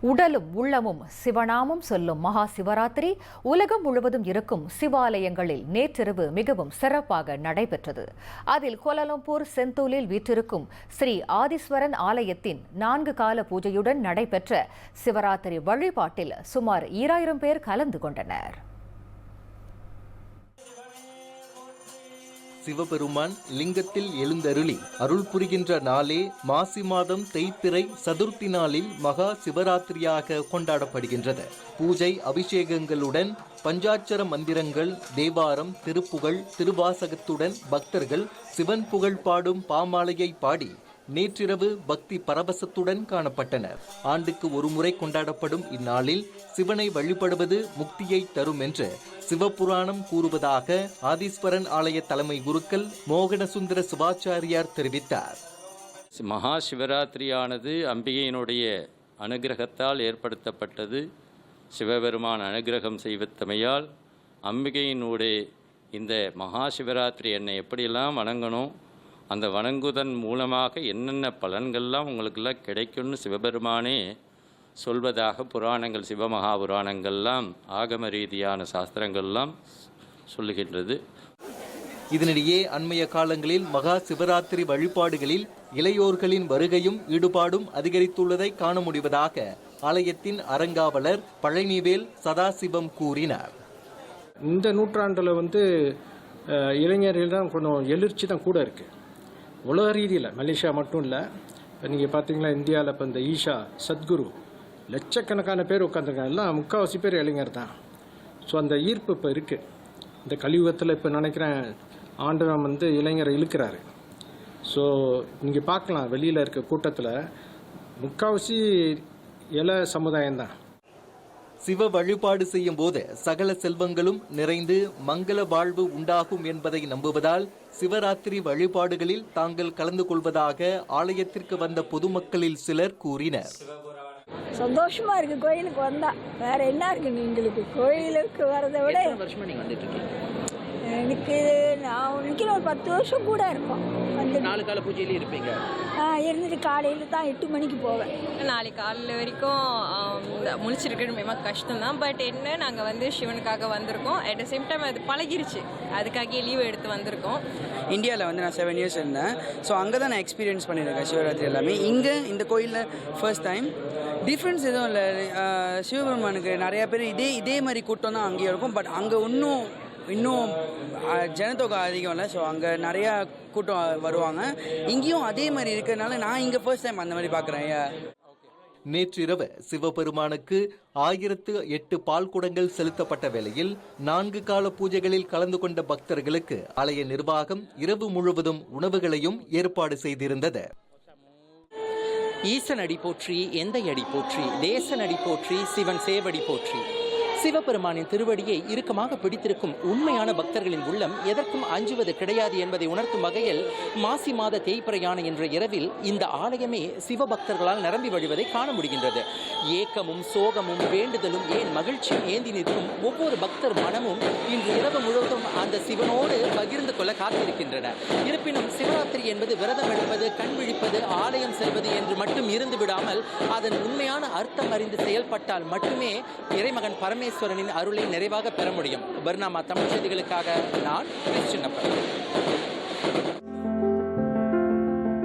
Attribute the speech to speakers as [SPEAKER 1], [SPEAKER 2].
[SPEAKER 1] உடலும் உள்ளமும் சிவநாமம் சொல்லும் மகா சிவராத்திரி உலகம் முழுவதும் இருக்கும் சிவாலயங்களில் நேற்றிரவு மிகவும் சிறப்பாக நடைபெற்றது. அதில் கோலாலம்பூர் செந்தூலில் வீற்றிருக்கும் ஸ்ரீ ஆதீஸ்வரன் ஆலயத்தின் நான்கு கால பூஜையுடன் நடைபெற்ற சிவராத்திரி வழிபாட்டில் சுமார் ஈராயிரம் பேர் கலந்து கொண்டனர்.
[SPEAKER 2] சிவபெருமான் லிங்கத்தில் எழுந்தருளி அருள் புரிகின்ற நாளே மாசி மாதம் தேய்பிறை சதுர்த்தி நாளில் மகா சிவராத்திரியாக கொண்டாடப்படுகின்றது. பூஜை அபிஷேகங்களுடன் பஞ்சாட்சர மந்திரங்கள் தேவாரம் திருப்புகழ் திருவாசகத்துடன் பக்தர்கள் சிவன் புகழ் பாடும் பாமாலையை பாடி நேற்றிரவு பக்தி பரவசத்துடன் காணப்பட்டனர் ஆண்டுக்கு ஒருமுறை கொண்டாடப்படும் இந்நாளில் சிவனை வழிபடுவது முக்தியை தரும் என்று சிவபுராணம் கூறுவதாக ஆதீஸ்வரன் ஆலய தலைமை குருக்கள் மோகனசுந்தர சிவாச்சாரியார் தெரிவித்தார்.
[SPEAKER 3] மகா சிவராத்திரியானது அம்பிகையினுடைய அனுகிரகத்தால் ஏற்படுத்தப்பட்டது. சிவபெருமான் அனுகிரகம் செய்வத்தமையால் அம்பிகையினுடைய இந்த மகா சிவராத்திரி என்னை எப்படியெல்லாம் வணங்கணும் அந்த வணங்குவதன் மூலமாக என்னென்ன பலன்கள்லாம் உங்களுக்கெல்லாம் கிடைக்கும்னு சிவபெருமானே சொல்வதாக புராணங்கள் சிவமகா புராணங்கள்லாம் ஆகம ரீதியான சாஸ்திரங்கள்லாம் சொல்லுகின்றது.
[SPEAKER 2] இதனிடையே அண்மைய காலங்களில் மகா சிவராத்திரி வழிபாடுகளில் இளையோர்களின் வருகையும் ஈடுபாடும் அதிகரித்துள்ளதை காண முடிவதாக ஆலயத்தின் அறங்காவலர் பழனிவேல் சதாசிவம் கூறினார்.
[SPEAKER 4] இந்த நூற்றாண்டில் வந்து இளைஞர்கள் தான் கொஞ்சம் எழுச்சி தான் கூட இருக்கு. உலக ரீதியில் மலேசியா மட்டும் இல்லை இப்போ நீங்கள் பார்த்தீங்களா இந்தியாவில் இப்போ இந்த ஈஷா சத்குரு லட்சக்கணக்கான பேர் உட்காந்துருக்காங்க எல்லாம் முக்கால்வாசி பேர் இளைஞர் தான். ஸோ அந்த ஈர்ப்பு இப்போ இருக்குது இந்த கலியுகத்தில் இப்போ நினைக்கிறேன் ஆண்டவன் வந்து இளைஞரை இழுக்கிறாரு. ஸோ நீங்கள் பார்க்கலாம் வெளியில் இருக்க கூட்டத்தில் முக்கால்வாசி இள சமுதாயம் தான்
[SPEAKER 2] சிவ வழிபாடு செய்யும் போது சகல செல்வங்களும் நிறைந்து மங்கள வாழ்வு உண்டாகும் என்பதை நம்புவதால் சிவராத்திரி வழிபாடுகளில் தாங்கள் கலந்து கொள்வதாக ஆலயத்திற்கு வந்த பொதுமக்களில் சிலர் கூறினர்.
[SPEAKER 5] சந்தோஷமா இருக்கு கோயிலுக்கு வந்தா. வேற என்ன இருக்கு எங்களுக்கு கோயிலுக்கு வரதை விட
[SPEAKER 6] வருஷமா நீங்க வந்துட்டு இருக்கீங்க?
[SPEAKER 5] எனக்கு நான் நினைக்கிறேன் ஒரு பத்து வருஷம் கூட இருக்கும். வந்து
[SPEAKER 6] நாலு கால பூஜையிலே இருப்பீங்க.
[SPEAKER 5] இருந்துட்டு காலையில தான் எட்டு மணிக்கு போவேன்.
[SPEAKER 7] நாளைக்கு காலையில் வரைக்கும் முழிச்சிருக்கிறது மிக கஷ்டம்தான். பட் என்ன நாங்கள் வந்து சிவனுக்காக வந்திருக்கோம். அட் த சேம் டைம் அது பழகிருச்சு. அதுக்காக லீவ் எடுத்து வந்திருக்கோம்.
[SPEAKER 8] இந்தியாவில் வந்து நான் செவன் இயர்ஸ் இருந்தேன். ஸோ அங்கே தான் நான் எக்ஸ்பீரியன்ஸ் பண்ணியிருக்கேன் சிவராத்திரி எல்லாமே. இங்கே இந்த கோயிலில் ஃபர்ஸ்ட் டைம் டிஃப்ரென்ஸ் எதுவும் இல்லை. சிவபெருமானுக்கு நிறையா பேர் இதே இதே மாதிரி கூட்டம் தான் அங்கேயும் இருக்கும். பட் அங்கே இன்னும் இன்னும் ஜனத்தொகை அதிகம் இல்லை. ஸோ அங்கே நிறையா கூட்டம் வருவாங்க. இங்கேயும் அதே மாதிரி இருக்கிறதுனால நான் இங்கே ஃபர்ஸ்ட் டைம் அந்த மாதிரி பார்க்குறேன்
[SPEAKER 2] நேற்றிரவு சிவபெருமானுக்கு ஆயிரத்து எட்டு பால் குடங்கள் செலுத்தப்பட்ட வேளையில் நான்கு கால பூஜைகளில் கலந்து கொண்ட பக்தர்களுக்கு ஆலய நிர்வாகம் இரவு முழுவதும் உணவுகளையும் ஏற்பாடு செய்திருந்தது.
[SPEAKER 6] ஈசன் அடி போற்றி எந்தை அடி போற்றி தேசன் அடி போற்றி சிவன் சேவடி போற்றி. சிவபெருமானின் திருவடியை இறுக்கமாக பிடித்திருக்கும் உண்மையான பக்தர்களின் உள்ளம் எதற்கும் அஞ்சுவது கிடையாது என்பதை உணர்த்தும் வகையில் மாசி மாத தேய்பிறையான என்ற இரவில் இந்த ஆலயமே சிவபக்தர்களால் நிரம்பி வழிவதை காண முடிகின்றது. ஏக்கமும் சோகமும் வேண்டுதலும் ஏன் மகிழ்ச்சியும் ஏந்தி நிற்கும் ஒவ்வொரு பக்தர் மனமும் இன்று இரவு முழுவதும் அந்த சிவனோடு பகிர்ந்து கொள்ள காத்திருக்கின்றன. இருப்பினும் சிவராத்திரி என்பது விரதம் எடுப்பது கண் விழிப்பது ஆலயம் செல்வது என்று மட்டும் இருந்து விடாமல் அதன் உண்மையான அர்த்தம் அறிந்து செயல்பட்டால் மட்டுமே இறைமகன் பரமேஸ்வரனின் அருளை நிறைவாக பெற முடியும். பர்னாமா தமிழ் செய்திகளுக்காக நான் சின்னப்பன்